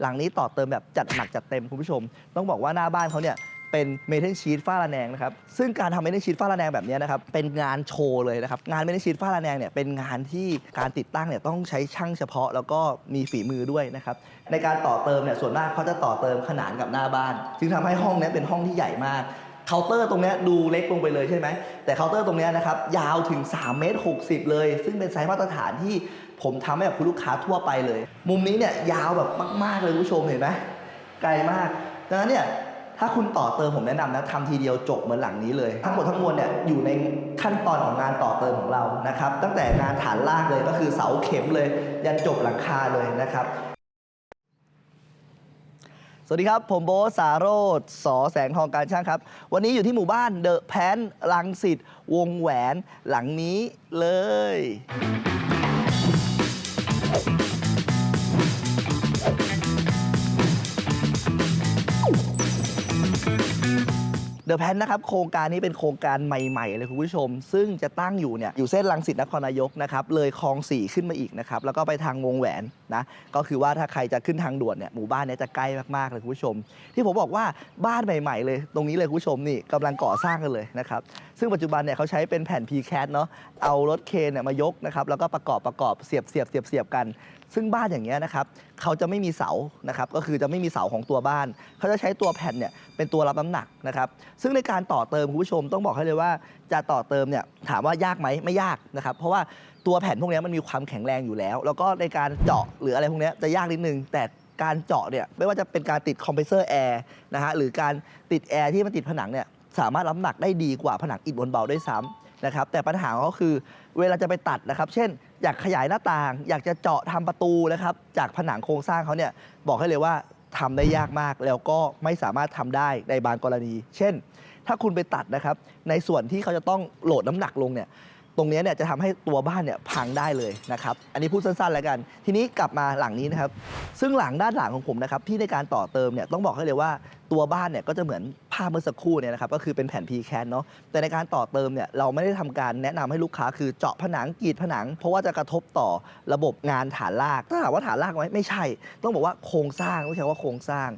หลังนี้ต่อเติมแบบจัดหนักจัดเต็มคุณผู้ชม ต้องบอกว่าหน้าบ้านเขาเนี่ยเป็นเมทัลชีตฝ้าระแนงนะครับ ซึ่งการทำเมทัลชีตฝ้าระแนงแบบนี้นะครับ เป็นงานโชว์เลยนะครับ งานเมทัลชีตฝ้าระแนงเนี่ย เป็นงานที่การติดตั้งเนี่ยต้องใช้ช่างเฉพาะแล้วก็มีฝีมือด้วยนะครับ ในการต่อเติมเนี่ย ส่วนมากเขาจะต่อเติมขนานกับหน้าบ้าน จึงทำให้ห้องนี้เป็นห้องที่ใหญ่มาก เคาน์เตอร์ตรงนี้ดูเล็กลงไปเลยใช่ไหม แต่เคาน์เตอร์ตรงนี้นะครับยาวถึง3เมตร60 เลย ซึ่งเป็นไซส์มาตรฐานที่ ผมทำให้กับคุณลูกค้าทั่วไปเลย มุมนี้เนี่ยยาวแบบมาก ๆ เลยคุณผู้ชมเห็นไหมไกลมากดังนั้นเนี่ยถ้าคุณต่อเติมผมแนะนำนะทำทีเดียวจบเหมือนหลังนี้เลย ทั้งหมดทั้งมวลเนี่ยอยู่ในขั้นตอนของงานต่อเติมของเรานะครับ ตั้งแต่งานฐานรากเลยก็คือเสาเข็มเลย ยันจบหลังคาเลยนะครับ สวัสดีครับ ผมโบสาโรธสอแสงทองการช่างครับ วันนี้อยู่ที่หมู่บ้านเดอะแพนลังสิตวงแหวนหลังนี้เลย Thank you. เดอะแพนนะครับโครงการนี้เป็นโครงการใหม่ ๆ เลยคุณผู้ชม ซึ่งจะตั้งอยู่เนี่ยอยู่เส้นลังสิตนครนายกนะครับเลยคลองสี่ขึ้นมาอีกนะครับแล้วก็ไปทางวงแหวนนะก็คือว่าถ้าใครจะขึ้นทางด่วนเนี่ยหมู่บ้านเนี้จะใกล้มากๆเลยคุณผู้ชม ที่ผมบอกว่าบ้านใหม่ ๆ เลย ตรงนี้เลยคุณผู้ชมนี่กำลังก่อสร้างกันเลยนะครับซึ่งปัจจุบันเนี่ยเขาใช้เป็นแผ่น p c a t เนาะเอารถเคนเนี่ยมายกนะครับแล้วก็ประกอบประกอบเสียบเสียบเสียบเสียบกัน ซึ่งบ้านอย่างเงี้ยนะครับเขาจะไม่มีเสานะครับก็คือจะไม่มีเสาของตัวบ้าน เขาจะใช้ตัวแผ่นเนี่ยเป็นตัวรับน้ำหนักนะครับซึ่งในการต่อเติมคุณผู้ชมต้องบอกให้เลยว่าจะต่อเติมเนี่ยถามว่ายากไหมไม่ยากนะครับเพราะว่าตัวแผ่นพวกเนี้ยมันมีความแข็งแรงอยู่แล้ว แล้วก็ในการเจาะหรืออะไรพวกเนี้ยจะยากนิดนึงแต่การเจาะเนี่ยไม่ว่าจะเป็นการติดคอมเพรสเซอร์แอร์นะฮะหรือการติดแอร์ที่มันติดผนังเนี่ยสามารถรับน้ำหนักได้ดีกว่าผนังอิฐบนเบาด้วยซ้ำนะครับแต่ปัญหาของเขาคือเวลาจะไปตัดนะครับ เช่น อยากขยายหน้าต่าง อยากจะเจาะทำประตูนะครับ จากผนังโครงสร้างเขาเนี่ยบอกให้เลยว่าทำได้ยากมากแล้วก็ไม่สามารถทำได้ในบางกรณี เช่น ถ้าคุณไปตัดนะครับ ในส่วนที่เขาจะต้องโหลดน้ำหนักลงเนี่ย ตรงนี้เนี่ยจะทำให้ตัวบ้านเนี่ยพังได้เลยนะครับ อันนี้พูดสั้นๆแล้วกัน ทีนี้กลับมาหลังนี้นะครับ ซึ่งหลังด้านหลังของผมนะครับที่ในการต่อเติมเนี่ยต้องบอกให้เลยว่าตัวบ้านเนี่ยก็จะเหมือนภาพเมื่อสักครู่เนี่ยนะครับก็คือเป็นแผ่น p c a n เนาะแต่ในการต่อเติมเนี่ยเราไม่ได้ทำการแนะนำให้ลูกค้าคือเจาะผนังกรีดผนัง เพราะว่าจะกระทบต่อระบบงานฐานราก ถ้าถามว่าฐานรากไหมไม่ใช่ ต้องบอกว่าโครงสร้างต้องใช้ว่าโครงสร้าง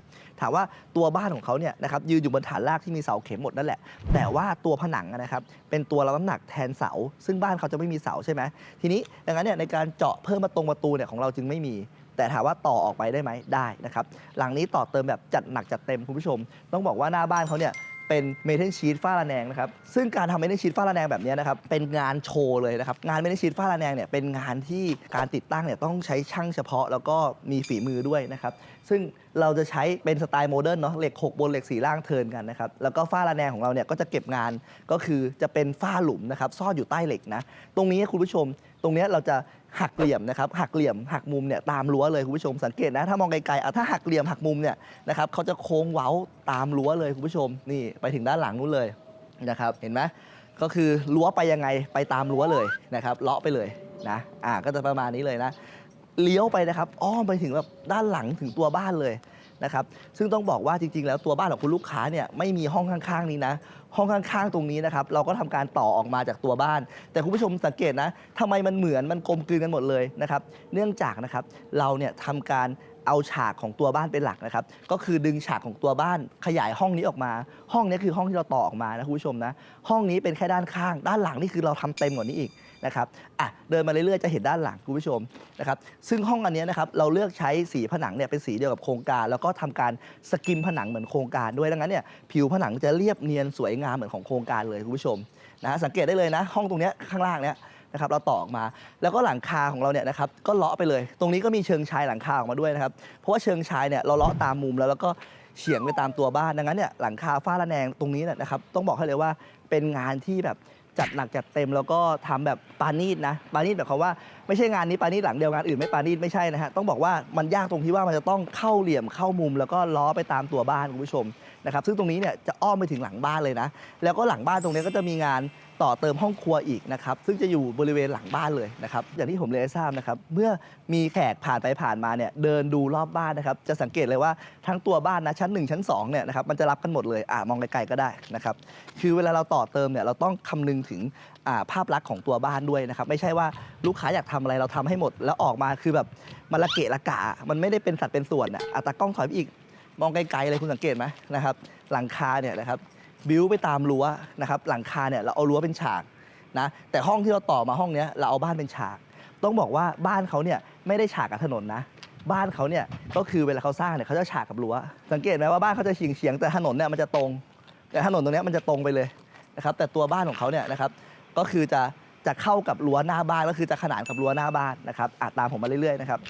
ถามว่าตัวบ้านของเขาเนี่ยนะครับยืนอยู่บนฐานรากที่มีเสาเข็มหมดนั่นแหละ แต่ว่าตัวผนังนะครับเป็นตัวรับน้ำหนักแทนเสา ซึ่งบ้านเขาจะไม่มีเสาใช่ไหมทีนี้ดังนั้นเนี่ยในการเจาะเพิ่มมาตรงประตูเนี่ยของเราจึงไม่มี แต่ถามว่าต่อออกไปได้ไหมได้นะครับหลังนี้ต่อเติมแบบจัดหนักจัดเต็มคุณผู้ชม ต้องบอกว่าหน้าบ้านเขาเนี่ย เป็นเมทัลชีตฝ้าระแนงนะครับซึ่งการทำเมทัลชีตฝ้าระแนงแบบนี้นะครับเป็นงานโชว์เลยนะครับงานเมทัลชีตฝ้าระแนงเนี่ยเป็นงานที่การติดตั้งเนี่ยต้องใช้ช่างเฉพาะแล้วก็มีฝีมือด้วยนะครับซึ่งเราจะใช้เป็นสไตล์โมเดิร์นเนาะเหล็ก 6 บนเหล็ก 4 ล่างเทินกันนะครับแล้วก็ฝ้าระแนงของเราเนี่ยก็จะเก็บงานก็คือจะเป็นฝ้าหลุมนะครับซ่อนอยู่ใต้เหล็กนะตรงนี้คุณผู้ชม ตรงนี้เราจะ หักเหลี่ยมนะครับหักเหลี่ยมหักมุมเนี่ยตามรั้วเลยคุณผู้ชมสังเกตนะถ้ามองไกลๆอะถ้าหักเหลี่ยมหักมุมเนี่ยนะครับเขาจะโค้งเว้าตามรั้วเลยคุณผู้ชมนี่ไปถึงด้านหลังนู้นเลยนะครับเห็นไหมก็คือรั้วไปยังไงไปตามรั้วเลยนะครับเลาะไปเลยนะอ่าก็จะประมาณนี้เลยนะเลี้ยวไปนะครับอ้อมไปถึงแบบด้านหลังถึงตัวบ้านเลย นะครับซึ่งต้องบอกว่าจริง ๆ แล้วตัวบ้านของคุณลูกค้าเนี่ยไม่มีห้องข้างๆนี้นะห้องข้างๆ ตรงนี้นะครับเราก็ทำการต่อออกมาจากตัวบ้าน แต่คุณผู้ชมสังเกตนะทำไมมันเหมือนมันกลมกลืนกันหมดเลยนะครับเนื่องจากนะครับเราเนี่ยทำการเอาฉากของตัวบ้านเป็นหลักนะครับ ก็คือดึงฉากของตัวบ้านขยายห้องนี้ออกมา ห้องนี้คือห้องที่เราต่อออกมานะคุณผู้ชมนะ ห้องนี้เป็นแค่ด้านข้าง ด้านหลังนี่คือเราทำเต็มกว่านี้อีก นะครับอะเดินมาเรื่อยๆจะเห็นด้านหลังคุณผู้ชมนะครับซึ่งห้องอันนี้นะครับเราเลือกใช้สีผนังเนี่ยเป็นสีเดียวกับโครงการ แล้วก็ทำการสกิมผนังเหมือนโครงการด้วยดังนั้นเนี่ยผิวผนังจะเรียบเนียนสวยงามเหมือนของโครงการเลยคุณผู้ชมนะฮะสังเกตได้เลยนะ ห้องตรงนี้ข้างล่างเนี้ยนะครับเราต่อออกมาแล้วก็หลังคาของเราเนี่ยนะครับก็เลาะไปเลย ตรงนี้ก็มีเชิงชายหลังคาออกมาด้วยนะครับเพราะว่าเชิงชายเนี่ยเราเลาะตามมุมแล้วแล้วก็เฉียงไปตามตัวบ้านดังนั้นเนี่ยหลังคาฝ้าระแนงตรงนี้เนี่ยนะครับต้องบอกให้เลยว่าเป็นงานที่แบบ จัดหนักจัดเต็มแล้วก็ทำแบบปานีตนะปานีตแบบเขาว่าไม่ใช่งานนี้ปานีตหลังเดียวงานอื่นไม่ปานีตไม่ใช่นะฮะต้องบอกว่ามันยากตรงที่ว่ามันจะต้องเข้าเหลี่ยมเข้ามุม แล้วก็ล้อไปตามตัวบ้านคุณผู้ชมนะครับซึ่งตรงนี้เนี่ยจะอ้อมไปถึงหลังบ้านเลยนะ แล้วก็หลังบ้านตรงนี้ก็จะมีงาน ต่อเติมห้องครัวอีกนะครับซึ่งจะอยู่บริเวณหลังบ้านเลยนะครับอย่างที่ผมเรียนให้ทราบนะครับเมื่อมีแขกผ่านไปผ่านมาเนี่ยเดินดูรอบบ้านนะครับจะสังเกตเลยว่าทั้งตัวบ้านนะชั้น 1 ชั้น2เนี่ยนะครับมันจะรับกันหมดเลยอ่ามองไกลๆก็ได้นะครับคือเวลาเราต่อเติมเนี่ยเราต้องคำนึงถึงอ่าภาพลักษณ์ของตัวบ้านด้วยนะครับไม่ใช่ว่าลูกค้าอยากทำอะไรเราทำให้หมด แล้วออกมาคือแบบมันละเกะละกะ มันไม่ได้เป็นสัดเป็นส่วนอะอะตากล้องถอยไปอีก มองไกลๆเลยคุณสังเกตไหมนะครับหลังคาเนี่ยนะครับ บิวไปตามรั้วนะครับหลังคาเนี่ยเราเอารั้วเป็นฉากนะแต่ห้องที่เราต่อมาห้องเนี้ยเราเอาบ้านเป็นฉาก ต้องบอกว่าบ้านเขาเนี่ยไม่ได้ฉากกับถนนนะ บ้านเขาเนี่ยก็คือเวลาเขาสร้างเนี่ยเขาจะฉากกับรั้วสังเกตไหมว่าบ้านเขาจะเฉียงเฉียงแต่ถนนเนี่ยมันจะตรง แต่ถนนตรงเนี้ยมันจะตรงไปเลยนะครับแต่ตัวบ้านของเขาเนี่ยนะครับก็คือจะจะเข้ากับรั้วหน้าบ้านก็คือจะขนานกับรั้วหน้าบ้านนะครับอะตามผมมาเรื่อยๆนะครับ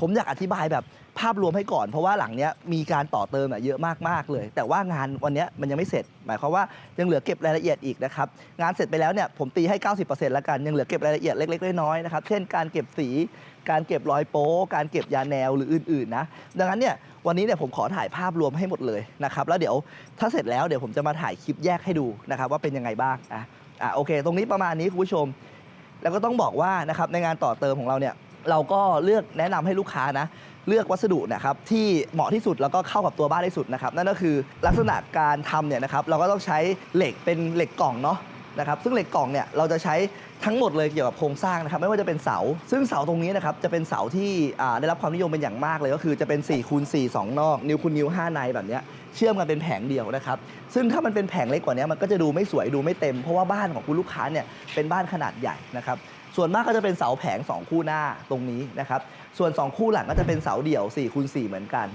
ผมอยากอธิบายแบบภาพรวมให้ก่อน เพราะว่าหลังเนี้ยมีการต่อเติมอะเยอะมากๆเลย แต่ว่างานวันเนี้ยมันยังไม่เสร็จ หมายความว่ายังเหลือเก็บรายละเอียดอีกนะครับงานเสร็จไปแล้วเนี่ยผมตีให้ 90%แล้วกันยังเหลือเก็บรายละเอียดเล็กๆน้อยๆนะครับเช่นการเก็บสี การเก็บรอยโป๊การเก็บยาแนวหรืออื่นๆนะดังนั้นเนี่ยวันนี้เนี่ยผมขอถ่ายภาพรวมให้หมดเลยนะครับแล้วเดี๋ยวถ้าเสร็จแล้วเดี๋ยวผมจะมาถ่ายคลิปแยกให้ดูนะครับว่าเป็นยังไงบ้างอะอะโอเค ตรงนี้ประมาณนี้คุณผู้ชม แล้วก็ต้องบอกว่านะครับในงานต่อเติมของเราเนี่ย เราก็เลือกแนะนำให้ลูกค้านะ เลือกวัสดุนะครับที่เหมาะที่สุดแล้วก็เข้ากับตัวบ้านที่สุดนะครับ นั่นก็คือลักษณะการทำเนี่ยนะครับ เราก็ต้องใช้เหล็กเป็นเหล็กกล่องเนาะนะครับ ซึ่งเหล็กกล่องเนี่ยเราจะใช้ทั้งหมดเลยเกี่ยวกับโครงสร้างนะครับ ไม่ว่าจะเป็นเสา ซึ่งเสาตรงนี้นะครับจะเป็นเสาที่ได้รับความนิยมเป็นอย่างมากเลยก็คือจะเป็น4คูณ4 2นอก นิ้วคูณนิ้ว5ในแบบเนี้ยเชื่อมกันเป็นแผงเดียวนะครับ ซึ่งถ้ามันเป็นแผงเล็กกว่านี้มันก็จะดูไม่สวยดูไม่เต็ม เพราะว่าบ้านของคุณลูกค้าเนี่ยเป็นบ้านขนาดใหญ่นะครับ ส่วนมากก็จะเป็นเสาแผง 2 คู่หน้าตรงนี้นะครับ ส่วน 2 คู่หลังก็จะเป็นเสาเดี่ยว4คูณ4เหมือนกัน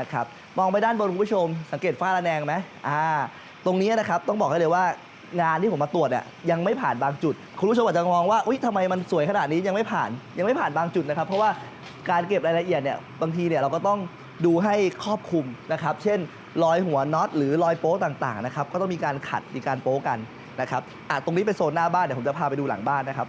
นะครับ มองไปด้านบนคุณผู้ชม สังเกตฝ้าระแนงไหมอ่า ตรงนี้นะครับต้องบอกให้เลยว่างานที่ผมมาตรวจเนี่ยยังไม่ผ่านบางจุด คุณผู้ชมอาจจะมองว่าอุ้ยทำไมมันสวยขนาดนี้ยังไม่ผ่าน ยังไม่ผ่านบางจุดนะครับ เพราะว่าการเก็บรายละเอียดเนี่ยบางทีเนี่ยเราก็ต้องดูให้ครอบคลุมนะครับ เช่นรอยหัวน็อตหรือรอยโป๊ะต่างๆนะครับก็ต้องมีการขัดมีการโป๊ะกัน นะครับอะตรงนี้เป็นโซนหน้าบ้านเดี๋ยวผมจะพาไปดูหลังบ้านนะครับ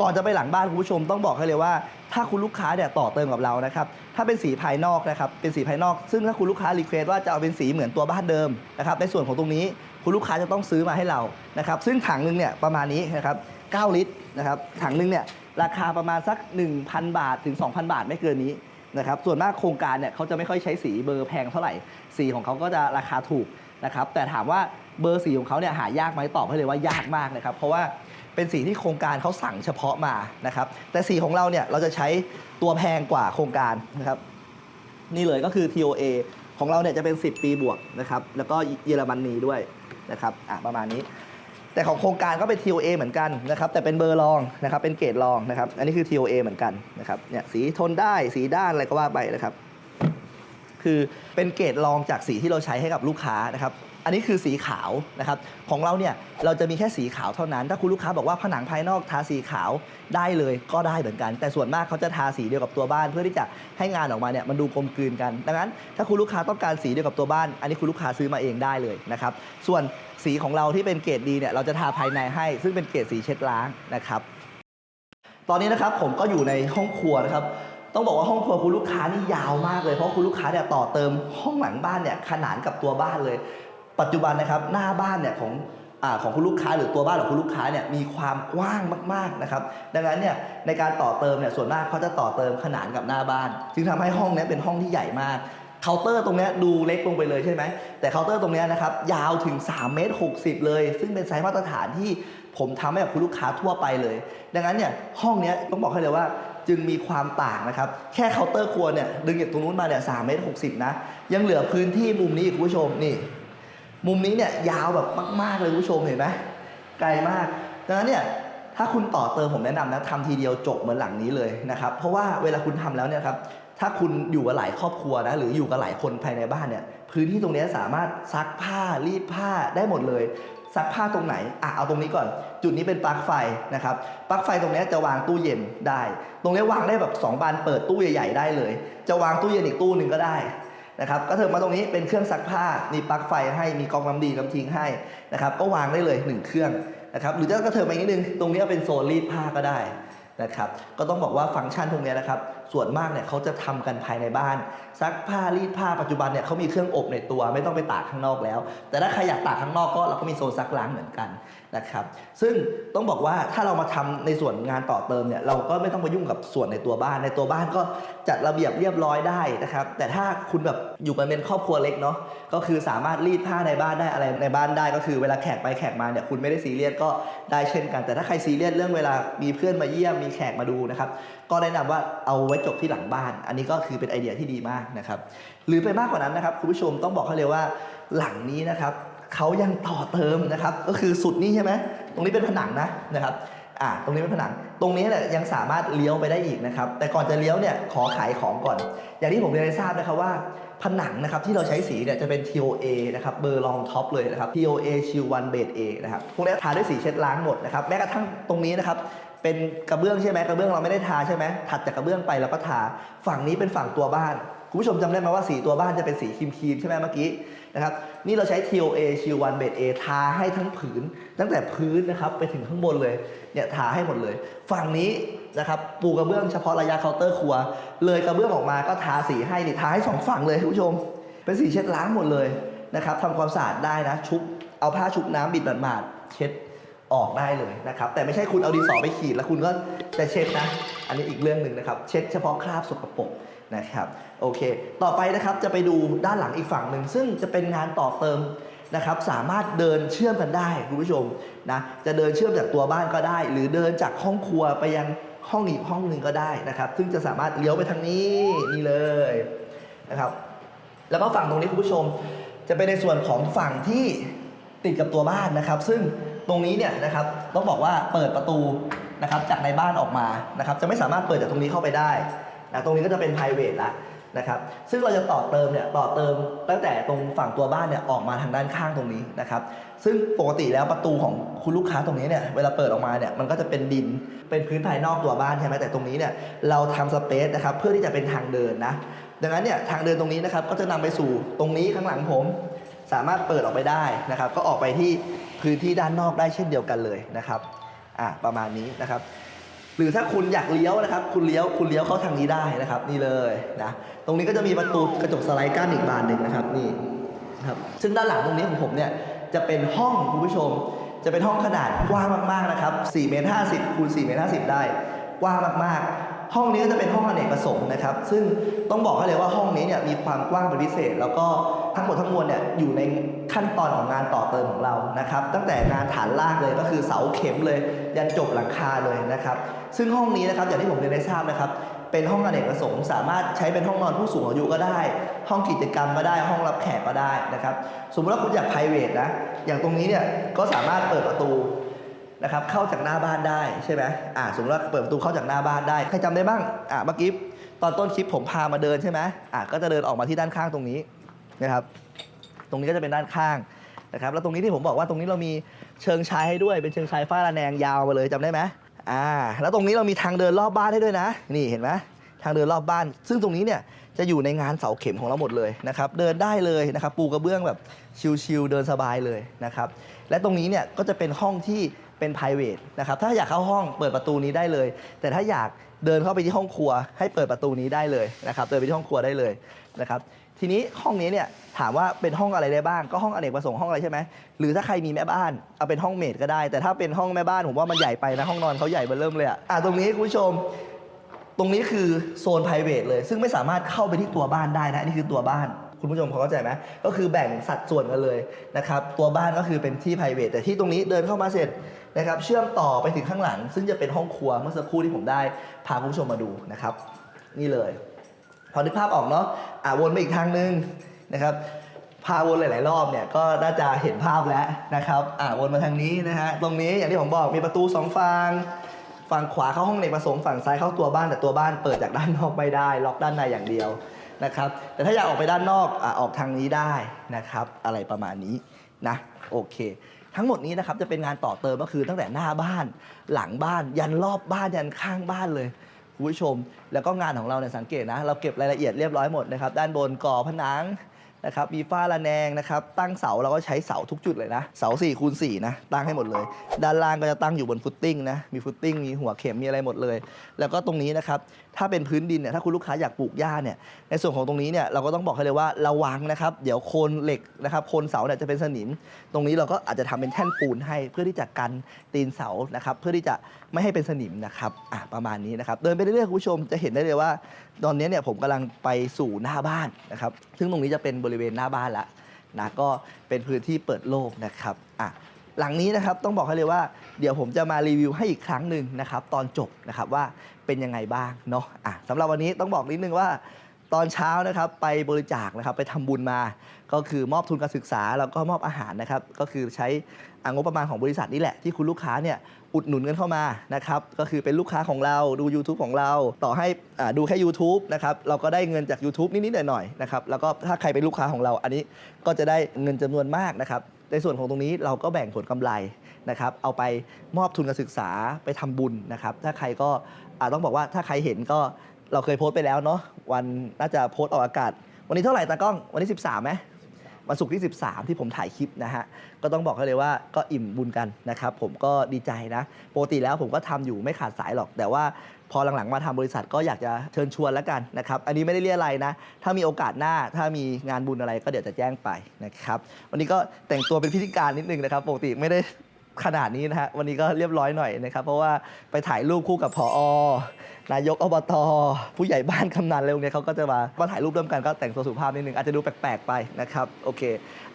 ก่อนจะไปหลังบ้านคุณผู้ชมต้องบอกให้เลยว่า ถ้าคุณลูกค้าเนี่ยต่อเติมกับเรานะครับถ้าเป็นสีภายนอกนะครับเป็นสีภายนอก ซึ่งถ้าคุณลูกค้ารีเควสว่าจะเอาเป็นสีเหมือนตัวบ้านเดิมนะครับในส่วนของตรงนี้คุณลูกค้าจะต้องซื้อมาให้เรานะครับซึ่งถังหนึงเนี่ยประมาณนี้นะครับ9ลิตรนะครับถังหนึงเนี่ยราคาประมาณสัก 1,000 บาทถึง 2,000 บาทไม่เกินนี้นะครับส่วนมากโครงการเนี่ยเขาจะไม่ค่อยใช้สีเบอร์แพงเท่าไหร่ สีของเขาก็จะราคาถูกนะครับแต่ถามว่า เบอร์สีของเขาเนี่ยหายากไหมตอบให้เลยว่ายากมากนะครับ เพราะว่าเป็นสีที่โครงการเขาสั่งเฉพาะมานะครับ แต่สีของเราเนี่ยเราจะใช้ตัวแพงกว่าโครงการนะครับ นี่เลยก็คือ TOA ของเราเนี่ยจะเป็น 10 ปีบวกนะครับ แล้วก็เยอรมนีด้วยนะครับอะประมาณนี้ แต่ของโครงการก็เป็น TOA เหมือนกันนะครับ แต่เป็นเบอร์รองนะครับ เป็นเกรดรองนะครับ อันนี้คือ TOA เหมือนกันนะครับ เนี่ยสีทนได้ สีด้านอะไรก็ว่าไปนะครับ คือเป็นเกรดรองจากสีที่เราใช้ให้กับลูกค้านะครับ อันนี้คือสีขาวนะครับของเราเนี่ยเราจะมีแค่สีขาวเท่านั้น ถ้าคุณลูกค้าบอกว่าผนังภายนอกทาสีขาวได้เลยก็ได้เหมือนกัน แต่ส่วนมากเขาจะทาสีเดียวกับตัวบ้าน เพื่อที่จะให้งานออกมาเนี่ยมันดูกลมกลืนกัน ดังนั้น ถ้าคุณลูกค้าต้องการสีเดียวกับตัวบ้าน อันนี้คุณลูกค้าซื้อมาเองได้เลยนะครับส่วนสีของเราที่เป็นเกรดดีเนี่ยเราจะทาภายในให้ ซึ่งเป็นเกรดสีเช็ดล้างนะครับตอนนี้นะครับผมก็อยู่ในห้องครัวนะครับต้องบอกว่าห้องครัวคุณลูกค้านี่ยาวมากเลยเพราะคุณลูกค้าเนี่ยต่อเติมห้องหลังบ้านเนี่ยขนานกับตัวบ้านเลย ปัจจุบันนะครับหน้าบ้านเนี่ยของอของคุณลูกค้าหรือตัวบ้านของคุณลูกค้าเนี่ยมีความกว้างมากๆนะครับ ดังนั้นเนี่ยในการต่อเติมเนี่ยส่วนมากเขาจะต่อเติมขนานกับหน้าบ้าน จึงทำให้ห้องนี้เป็นห้องที่ใหญ่มากเคาน์เตอร์ตรงนี้ดูเล็กลงไปเลยใช่ไหมแต่เคาน์เตอร์ตรงนี้นะครับยาวถึง3เมตร60 เลย ซึ่งเป็นไซส์มาตรฐานที่ผมทำให้กับคุณลูกค้าทั่วไปเลย ดังนั้นเนี่ยห้องนี้ต้องบอกให้เลยว่าจึงมีความต่างนะครับ แค่เคาน์เตอร์ครัวเนี่ยดึงจากตรงนู้นมาเนี่ยสามเมตรหกสิบนะ ยังเหลือพื้นที่มุมนี้คุณผู้ชมนี่ มุมนี้เนี่ยยาวแบบมาก ๆ เลยคุณผู้ชมเห็นไหมไกลมากดังนั้นเนี่ยถ้าคุณต่อเติมผมแนะนำนะทำทีเดียวจบเหมือนหลังนี้เลยนะครับ เพราะว่าเวลาคุณทำแล้วเนี่ยครับถ้าคุณอยู่กับหลายครอบครัวนะหรืออยู่กับหลายคนภายในบ้านเนี่ยพื้นที่ตรงนี้สามารถซักผ้ารีดผ้าได้หมดเลย ซักผ้าตรงไหนอะเอาตรงนี้ก่อน จุดนี้เป็นปลั๊กไฟนะครับปลั๊กไฟตรงนี้จะวางตู้เย็นได้ ตรงนี้วางได้แบบ 2 บานเปิดตู้ใหญ่ ๆ ได้เลย จะวางตู้เย็นอีกตู้หนึ่งก็ได้ นะครับก็เถิดมาตรงนี้เป็นเครื่องซักผ้ามีปลั๊กไฟให้มีกองน้ำดีน้ำทิ้งให้นะครับก็วางได้เลยหนึ่งเครื่องนะครับหรือจะก็เถิดมาอีกนิดนึงตรงนี้เป็นโซนรีดผ้าก็ได้นะครับก็ต้องบอกว่าฟังก์ชันตรงนี้นะครับ ส่วนมากเนี่ยเขาจะทำกันภายในบ้าน ซักผ้ารีดผ้าปัจจุบันเนี่ยเขามีเครื่องอบในตัวไม่ต้องไปตากข้างนอกแล้ว แต่ถ้าใครอยากตากข้างนอกก็เราก็มีโซนซักล้างเหมือนกันนะครับ ซึ่งต้องบอกว่าถ้าเรามาทำในส่วนงานต่อเติมเนี่ยเราก็ไม่ต้องไปยุ่งกับส่วนในตัวบ้าน ในตัวบ้านก็จัดระเบียบเรียบร้อยได้นะครับ แต่ถ้าคุณแบบอยู่กันเป็นครอบครัวเล็กเนาะก็คือสามารถรีดผ้าในบ้านได้อะไรในบ้านได้ ก็คือเวลาแขกไปแขกมาเนี่ยคุณไม่ได้ซีเรียสก็ได้เช่นกัน แต่ถ้าใครซีเรียสเรื่องเวลามีเพื่อนมาเยี่ยมมีแขกมาดูนะครับก็แนะนำว่าเอาไว้จบที่หลังบ้าน อันนี้ก็คือเป็นไอเดียที่ดีมากนะครับ หรือไปมากกว่านั้นนะครับคุณผู้ชมต้องบอกเขาเลยว่าหลังนี้นะครับเขายังต่อเติมนะครับ ก็คือสุดนี้ใช่ไหมตรงนี้เป็นผนังนะนะครับอ่าตรงนี้เป็นผนัง ตรงนี้เนี่ยยังสามารถเลี้ยวไปได้อีกนะครับ แต่ก่อนจะเลี้ยวเนี่ยขอขายของก่อน อย่างที่ผมเรียนให้ทราบนะครับว่าผนังนะครับที่เราใช้สีเนี่ยจะเป็น TOA นะครับเบอร์รองท็อปเลยนะครับ TOA Shield One Base A นะครับพวกนี้ทาด้วยสีเช็ดล้างหมดนะครับแม้กระทั่งตรงนี้นะครับ เป็นกระเบื้องใช่ไหมกระเบื้องเราไม่ได้ทาใช่ไหมถัดจากกระเบื้องไปแล้วก็ทาฝั่งนี้เป็นฝั่งตัวบ้านคุณผู้ชมจำได้ไหมว่าสีตัวบ้านจะเป็นสีครีมครีมๆใช่ไหมเมื่อกี้นะครับนี่เราใช้ TOA Shield One Base A ทาให้ทั้งผืน ตั้งแต่พื้นนะครับไปถึงข้างบนเลยเนี่ยทาให้หมดเลย ฝั่งนี้นะครับปูกระเบื้องเฉพาะระยะเคาน์เตอร์ครัว เลยกระเบื้องออกมาก็ทาสีให้นี่ทาให้สองฝั่งเลยคุณผู้ชม เป็นสีเช็ดล้างหมดเลยนะครับทำความสะอาดได้นะชุบเอาผ้าชุบน้ำบิดหมาดๆเช็ด ออกได้เลยนะครับ แต่ไม่ใช่คุณเอาดินสอไปขีดแล้วคุณก็จะเช็ดนะ อันนี้อีกเรื่องหนึ่งนะครับ เช็ดเฉพาะคราบสกปรกนะครับโอเค ต่อไปนะครับจะไปดูด้านหลังอีกฝั่งหนึ่งซึ่งจะเป็นงานต่อเติมนะครับสามารถเดินเชื่อมกันได้คุณผู้ชมนะจะเดินเชื่อมจากตัวบ้านก็ได้ หรือเดินจากห้องครัวไปยังห้องอีกห้องหนึ่งก็ได้นะครับ ซึ่งจะสามารถเลี้ยวไปทางนี้นี่เลยนะครับ แล้วก็ฝั่งตรงนี้คุณผู้ชม จะเป็นในส่วนของฝั่งที่ติดกับตัวบ้านนะครับ ซึ่ง ตรงนี้เนี่ยนะครับต้องบอกว่าเปิดประตูนะครับจากในบ้านออกมานะครับจะไม่สามารถเปิดจากตรงนี้เข้าไปได้นะตรงนี้ก็จะเป็น p r i v a t ละนะครับซึ่งเราจะต่อเติมเนี่ยต่อเติมตั้งแต่ตรงฝั่งตัวบ้านเนี่ยออกมาทางด้านข้างตรงนี้นะครับซึ่งปกติแล้วประตูของคุณลูกค้าตรงนี้เนี่ยเวลาเปิดออกมาเนี่ยมันก็จะเป็นดินเป็นพื้นภายนอกตัวบ้านใช่ไหมแต่ตรงนี้เนี่ยเราทำสเปซนะครับเพื่อที่จะเป็นทางเดินนะดังนั้นเนี่ยทางเดินตรงนี้นะครับก็จะนำไปสู่ตรงนี้ข้างหลังผม สามารถเปิดออกไปได้นะครับ ก็ออกไปที่พื้นที่ด้านนอกได้เช่นเดียวกันเลยนะครับอะประมาณนี้นะครับ หรือถ้าคุณอยากเลี้ยวนะครับ คุณเลี้ยวคุณเลี้ยวเข้าทางนี้ได้นะครับ นี่เลยนะตรงนี้ก็จะมีประตูกระจกสไลด์กั้นอีกบานหนึ่งนะครับนี่นะครับซึ่งด้านหลังตรงนี้ของผมเนี่ยจะเป็นห้องคุณผู้ชม จะเป็นห้องขนาดกว้างมากๆนะครับ4เมตร50คูณ4เมตร50 ได้กว้างมากๆ ห้องนี้ก็จะเป็นห้องอเนกประสงค์นะครับ ซึ่งต้องบอกให้เลยว่าห้องนี้เนี่ยมีความกว้างเป็นพิเศษ แล้วก็ทั้งหมดทั้งมวลเนี่ยอยู่ในขั้นตอนของงานต่อเติมของเรานะครับ ตั้งแต่งานฐานลากเลยก็คือเสาเข็มเลย ยันจบหลังคาเลยนะครับ ซึ่งห้องนี้นะครับอย่างที่ผมเรียนได้ทราบนะครับ เป็นห้องอเนกประสงค์ สามารถใช้เป็นห้องนอนผู้สูงอายุก็ได้ ห้องกิจกรรมก็ได้ห้องรับแขกก็ได้นะครับ สมมติว่าคุณอยาก p r i v a t นะอย่างตรงนี้เนี่ยก็สามารถเปิดประตู นะครับเข้าจากหน้าบ้านได้ใช่ไหมอ่าสมมติว่าเปิดประตูเข้าจากหน้าบ้านได้ใครจำได้บ้างอ่าเมื่อกี้ตอนต้นคลิปผมพามาเดินใช่ไหมอ่าก็จะเดินออกมาที่ด้านข้างตรงนี้นะครับ ตรงนี้ก็จะเป็นด้านข้างนะครับแล้วตรงนี้ที่ผมบอกว่าตรงนี้เรามีเชิงชายให้ด้วยเป็นเชิงชายฝ้าระแนงยาวมาเลยจำได้ไหมอ่าแล้วตรงนี้เรามีทางเดินรอบบ้านให้ด้วยนะ นี่เห็นไหมทางเดินรอบบ้าน ซึ่งตรงนี้เนี่ยจะอยู่ในงานเสาเข็มของเราหมดเลยนะครับ เดินได้เลยนะครับ ปูกระเบื้องแบบชิลๆเดินสบายเลยนะครับ และตรงนี้เนี่ยก็จะเป็นห้องที่ เป็น p r i v a t นะครับถ้าอยากเข้าห้องเปิดประตูนี้ได้เลย แต่ถ้าอยากเดินเข้าไปที่ห้องครัว ให้เปิดประตูนี้ได้เลยนะครับเดินไปที่ห้องครัวได้เลยนะครับทีนี้ห้องนี้เนี่ยถามว่าเป็นห้องอะไรได้บ้างก็ห้องอเนกประสงค์ห้องอะไรใช่ไหมหรือถ้าใครมีแม่บ้านเอาเป็นห้องเมดก็ได้ แต่ถ้าเป็นห้องแม่บ้านผมว่ามันใหญ่ไปนะห้องนอนเขาใหญ่เบ้อเริ่มเลยอะอะตรงนี้คุณผู้ชม ตรงนี้คือโซน p r i v a t เลย ซึ่งไม่สามารถเข้าไปที่ตัวบ้านได้นะนนี่คือตัวบ้านคุณผู้ชมเขาเข้าใจไหมก็คือแบ่งสัดส่วนกันเลยนะครับตัวบ้านก็คือเป็นที่ p r i v a t แต่ที่ตรงนี้เดินเข้ามาเสร็จ นะครับเชื่อมต่อไปถึงข้างหลัง ซึ่งจะเป็นห้องครัวเมื่อสักครู่ที่ผมได้พาคุณผู้ชมมาดูนะครับ นี่เลย พอนึกภาพออกเนาะอะวนไปอีกทางนึงนะครับพาวนหลาย ๆ รอบเนี่ยก็น่าจะเห็นภาพแล้วนะครับอะวนมาทางนี้นะฮะตรงนี้อย่างที่ผมบอกมีประตูสองฝั่งฝั่งขวาเข้าห้องเนกประสงค์ฝั่งซ้ายเข้าตัวบ้านแต่ตัวบ้านเปิดจากด้านนอกไม่ได้ ล็อกด้านในอย่างเดียวนะครับ แต่ถ้าอยากออกไปด้านนอกอะออกทางนี้ได้นะครับ อะไรประมาณนี้นะโอเค ทั้งหมดนี้นะครับจะเป็นงานต่อเติมก็คือตั้งแต่หน้าบ้าน หลังบ้าน ยันรอบบ้านยันข้างบ้านเลยคุณผู้ชม แล้วก็งานของเราเนี่ยสังเกตนะ เราเก็บรายละเอียดเรียบร้อยหมดนะครับ ด้านบนก่อผนัง นะครับมีฝ้าระแนงนะครับตั้งเสาเราก็ใช้เสาทุกจุดเลยนะ เสา4คูณ4นะตั้งให้หมดเลย ด้านล่างก็จะตั้งอยู่บนฟุตติ้งนะมีฟุตติ้งมีหัวเข็มมีอะไรหมดเลย แล้วก็ตรงนี้นะครับถ้าเป็นพื้นดินเนี่ยถ้าคุณลูกค้าอยากปลูกหญ้าเนี่ยในส่วนของตรงนี้เนี่ยเราก็ต้องบอกให้เลยว่าระวังนะครับเดี๋ยวโคนเหล็กนะครับโคนเสาเนี่ยจะเป็นสนิม ตรงนี้เราก็อาจจะทำเป็นแท่นปูนให้เพื่อที่จะกันตีนเสานะครับเพื่อที่จะไม่ให้เป็นสนิมนะครับอะประมาณนี้นะครับเดินไปเรื่อยๆคุณผู้ชมจะเห็นได้เลยว่า ตอนนี้เนี่ยผมกำลังไปสู่หน้าบ้านนะครับ ซึ่งตรงนี้จะเป็นบริเวณหน้าบ้านละนะก็เป็นพื้นที่เปิดโล่งนะครับอะหลังนี้นะครับต้องบอกให้เลยว่าเดี๋ยวผมจะมารีวิวให้อีกครั้งหนึ่งนะครับ ตอนจบนะครับว่าเป็นยังไงบ้างเนาะอะสำหรับวันนี้ต้องบอกนิดนึงว่า ตอนเช้านะครับไปบริจาคนะครับไปทำบุญมา ก็คือมอบทุนการศึกษาแล้วก็มอบอาหารนะครับก็คือใช้องบประมาณของบริษัทนี่แหละที่คุณลูกค้าเนี่ยอุดหนุนกันเข้ามานะครับก็คือเป็นลูกค้าของเราดู YouTube ของเราต่อให้อ่าดูแค่ YouTube นะครับเราก็ได้เงินจาก YouTube นิดๆหน่อยๆนะครับแล้วก็ถ้าใครเป็นลูกค้าของเราอันนี้ก็จะได้เงินจำนวนมากนะครับในส่วนของตรงนี้เราก็แบ่งผลกำไรนะครับเอาไปมอบทุนการศึกษาไปทำบุญนะครับถ้าใครก็อ่าต้องบอกว่าถ้าใครเห็นก็ เราเคยโพสต์ไปแล้วเนาะวันน่าจะโพสต์ออกอากาศ วันนี้เท่าไหร่ตากล้องวันที่13ไหมวันศุกร์ที่ 13 ที่ผมถ่ายคลิปนะฮะ ก็ต้องบอกให้เลยว่าก็อิ่มบุญกันนะครับ ผมก็ดีใจนะ ปกติแล้วผมก็ทำอยู่ไม่ขาดสายหรอก แต่ว่าพอหลังๆมาทำบริษัทก็อยากจะเชิญชวนแล้วกันนะครับ อันนี้ไม่ได้เรียอะไรนะ ถ้ามีโอกาสหน้า ถ้ามีงานบุญอะไรก็เดี๋ยวจะแจ้งไปนะครับ วันนี้ก็แต่งตัวเป็นพิธีการนิดนึงนะครับ ปกติไม่ได้ ขนาดนี้นะฮะวันนี้ก็เรียบร้อยหน่อยนะครับ เพราะว่าไปถ่ายรูปคู่กับพอนายกอบต ผู้ใหญ่บ้านกำนันอะไรพวกเนี้ยเขาก็จะมามาถ่ายรูปร่วมกันก็แต่งตัวสุภาพนิดนึงอาจจะดูแปลกๆไปนะครับโอเค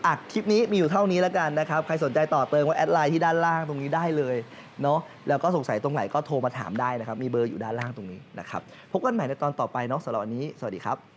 อะคลิปนี้มีอยู่เท่านี้แล้วกันนะครับใครสนใจต่อเติมก็แอดไลน์ที่ด้านล่างตรงนี้ได้เลยเนาะแล้วก็สงสัยตรงไหนก็โทรมาถามได้นะครับมีเบอร์อยู่ด้านล่างตรงนี้นะครับพบกันใหม่ในตอนต่อไปเนาะสำหรับวันนี้สวัสดีครับ